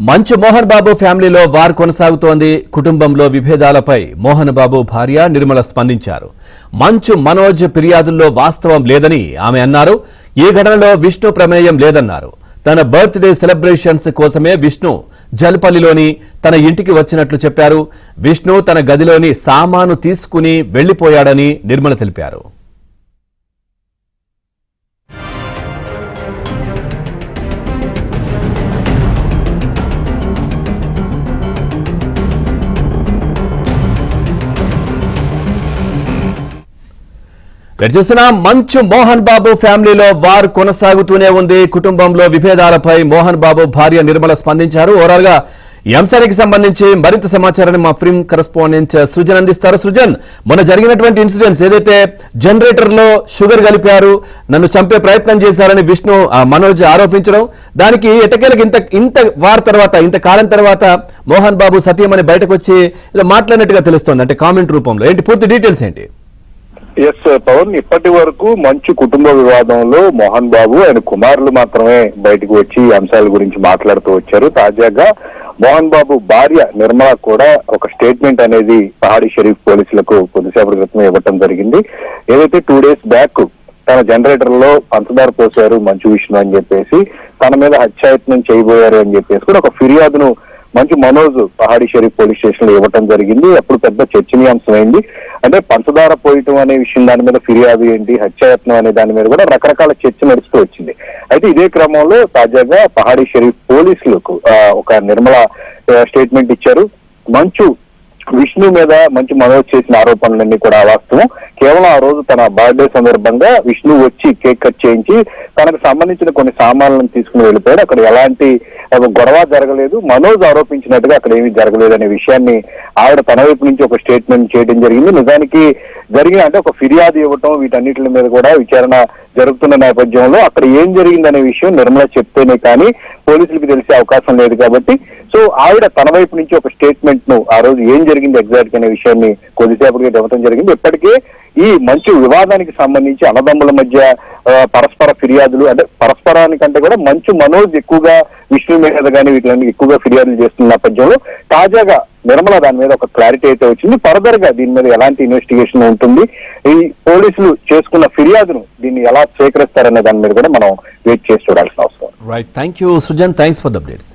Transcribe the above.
మంచు మోహన్ బాబు ఫ్యామిలీలో వార్ కొనసాగుతోంది. కుటుంబంలో విభేదాలపై మోహన్ బాబు భార్య నిర్మల స్పందించారు. మంచు మనోజ్ ఫిర్యాదుల్లో వాస్తవం లేదని ఆమె అన్నారు. ఈ ఘటనలో విష్ణు ప్రమేయం లేదన్నారు. తన బర్త్డే సెలబ్రేషన్స్ కోసమే విష్ణు జల్పల్లిలోని తన ఇంటికి వచ్చినట్లు చెప్పారు. విష్ణు తన గదిలోని సామాను తీసుకుని వెళ్ళిపోయాడని నిర్మల తెలిపారు. ఇక్కడ మంచు మోహన్ బాబు ఫ్యామిలీలో వార్ కొనసాగుతూనే ఉంది. కుటుంబంలో విభేదాలపై మోహన్ బాబు భార్య నిర్మల స్పందించారు. ఓవరాల్గా ఈ అంశానికి సంబంధించి మరింత సమాచారాన్ని మా ఫిల్మ్ కరెస్పాండెంట్ సృజన్ అందిస్తారు. సృజన్ మొన్న జరిగినటువంటి ఇన్సిడెంట్స్ ఏదైతే జనరేటర్లో షుగర్ కలిపారు నన్ను చంపే ప్రయత్నం చేశారని విష్ణు ఆ, మనోజ్ ఆరోపించడం దానికి ఎటకేలకు ఇంత ఇంత వార్ తర్వాత ఇంత కాలం తర్వాత మోహన్ బాబు సత్యమని బయటకు వచ్చి ఇలా మాట్లాడినట్టుగా తెలుస్తోంది. అంటే కామెంట్ రూపంలో. ఏంటి పూర్తి డీటెయిల్స్ ఏంటి? ఎస్ పవన్ ఇప్పటి వరకు మంచు కుటుంబ వివాదంలో మోహన్ బాబు ఆయన కుమారులు మాత్రమే బయటకు వచ్చి ఈ అంశాల గురించి మాట్లాడుతూ వచ్చారు. తాజాగా మోహన్ బాబు భార్య నిర్మల కూడా ఒక స్టేట్మెంట్ అనేది పహాడీ షరీఫ్ పోలీసులకు కొద్దిసేపటి క్రితం ఇవ్వటం జరిగింది. ఏదైతే టూ డేస్ బ్యాక్ తన జనరేటర్లో పంచదార పోసారు మంచు విష్ణు అని చెప్పేసి తన మీద హత్యాయత్నం చేయబోయారు అని చెప్పేసి కూడా ఒక ఫిర్యాదును మంచు మనోజ్ పహాడీ షరీఫ్ పోలీస్ స్టేషన్లో ఇవ్వటం జరిగింది. అప్పుడు పెద్ద చర్చనీయాంశమైంది. అంటే పంచదార పోయటం అనే విషయం దాని మీద ఫిర్యాదు ఏంటి హత్యాయత్నం అనే దాని మీద కూడా రకరకాల చర్చ నడుస్తూ వచ్చింది. అయితే ఇదే క్రమంలో తాజాగా పహాడి షరీఫ్ పోలీసులకు ఒక నిర్మల స్టేట్మెంట్ ఇచ్చారు. మంచు విష్ణు మీద మంచి మనోజ్ చేసిన ఆరోపణలన్నీ కూడా అవాస్తవం కేవలం ఆ రోజు తన బర్త్డే సందర్భంగా విష్ణు వచ్చి కేక్ కట్ చేయించి తనకు సంబంధించిన కొన్ని సామాన్లను తీసుకుని వెళ్ళిపోయాడు. అక్కడ ఎలాంటి గొడవ జరగలేదు. మనోజ్ ఆరోపించినట్టుగా అక్కడ ఏమీ జరగలేదు అనే విషయాన్ని ఆవిడ తన వైపు నుంచి ఒక స్టేట్మెంట్ చేయడం జరిగింది. నిజానికి జరిగిన అంటే ఒక ఫిర్యాదు ఇవ్వటం వీటన్నిటి మీద కూడా విచారణ జరుగుతున్న నేపథ్యంలో అక్కడ ఏం జరిగిందనే విషయం నిర్మల చెప్తేనే కానీ పోలీసులకు తెలిసే అవకాశం లేదు కాబట్టి. సో ఆవిడ తన వైపు నుంచి ఒక స్టేట్మెంట్ను ఆ రోజు ఏం జరిగింది ఎగ్జాక్ట్ అనే విషయాన్ని కొద్దిసేపటికి ఇవ్వడం జరిగింది. ఇప్పటికే ఈ మంచి వివాదానికి సంబంధించి అన్నదమ్ముల మధ్య పరస్పర ఫిర్యాదులు అంటే పరస్పరానికంటే కూడా మంచు మనోజ్ ఎక్కువగా విష్ణు మీద కానీ వీటిని ఎక్కువగా ఫిర్యాదులు చేస్తున్న నేపథ్యంలో తాజాగా నిర్మల దాని మీద ఒక క్లారిటీ అయితే వచ్చింది. ఫర్దర్గా దీని మీద ఎలాంటి ఇన్వెస్టిగేషన్ ఉంటుంది? ఈ పోలీసులు చేసుకున్న ఫిర్యాదును దీన్ని ఎలా స్వీకరిస్తారనే దాని మీద కూడా మనం వెయిట్ చేసి చూడాల్సిన అవసరం right thank you Srujan thanks for the updates